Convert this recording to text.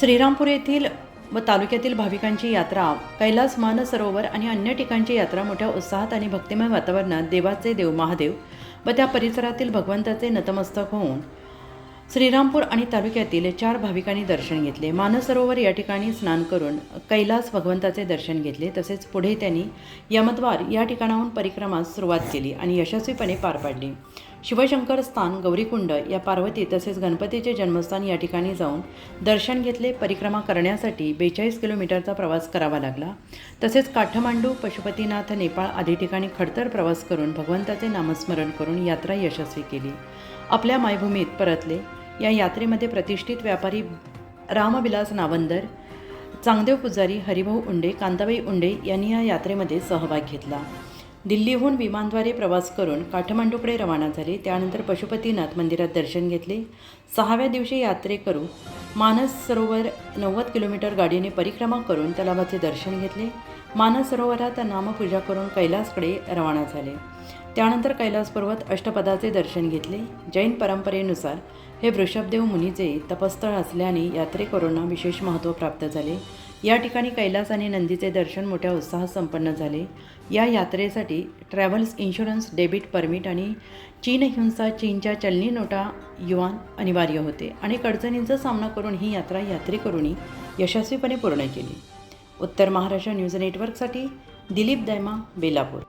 श्रीरामपूर येथील व तालुक्यातील भाविकांची यात्रा कैलास मानसरोवर आणि अन्य ठिकाणची यात्रा मोठ्या उत्साहात आणि भक्तिमय वातावरणात देवाचे देव महादेव व त्या परिसरातील भगवंताचे नतमस्तक होऊन श्रीरामपूर आणि तालुक्यातील चार भाविकांनी दर्शन घेतले. मानसरोवर या ठिकाणी स्नान करून कैलास भगवंताचे दर्शन घेतले. तसेच पुढे त्यांनी यमद्वार या ठिकाणाहून परिक्रमास सुरुवात केली आणि यशस्वीपणे पार पाडली. शिवशंकर स्थान गौरीकुंड या पार्वती तसेच गणपतीचे जन्मस्थान या ठिकाणी जाऊन दर्शन घेतले परिक्रमा करण्यासाठी बेचाळीस किलोमीटरचा प्रवास करावा लागला. तसेच काठमांडू पशुपतीनाथ नेपाळ आदी ठिकाणी खडतर प्रवास करून भगवंताचे नामस्मरण करून यात्रा यशस्वी केली. आपल्या मायभूमीत परतले. या यात्रेमध्ये प्रतिष्ठित व्यापारी रामविलास नावंदर चांगदेव पुजारी हरिभाऊ उंडे कांताबाई उंडे यांनी या यात्रेमध्ये सहभाग घेतला. दिल्लीहून विमानद्वारे प्रवास करून काठमांडूकडे रवाना झाले. त्यानंतर पशुपतीनाथ मंदिरात दर्शन घेतले. सहाव्या दिवशी यात्रेकरू मानस सरोवर नव्वद किलोमीटर गाडीने परिक्रमा करून तलावाचे दर्शन घेतले. मानस सरोवरात नामपूजा करून कैलासकडे रवाना झाले. त्यानंतर कैलास पर्वत अष्टपदाचे दर्शन घेतले. जैन परंपरेनुसार हे वृषभदेव मुनीचे तपस्थळ असल्याने यात्रेकरूंना विशेष महत्त्व प्राप्त झाले. या ठिकाणी कैलास आणि नंदीचे दर्शन मोठ्या उत्साहात संपन्न झाले. या यात्रेसाठी ट्रॅव्हल्स इन्शुरन्स डेबिट परमिट आणि चीन हिंसा चीनच्या चलनी नोटा युवान अनिवार्य होते. अनेक अडचणींचा सामना करून ही यात्रा यात्रेकरूंनी यशस्वीपणे पूर्ण केली. उत्तर महाराष्ट्र न्यूज नेटवर्कसाठी दिलीप दैमा बेलापूर.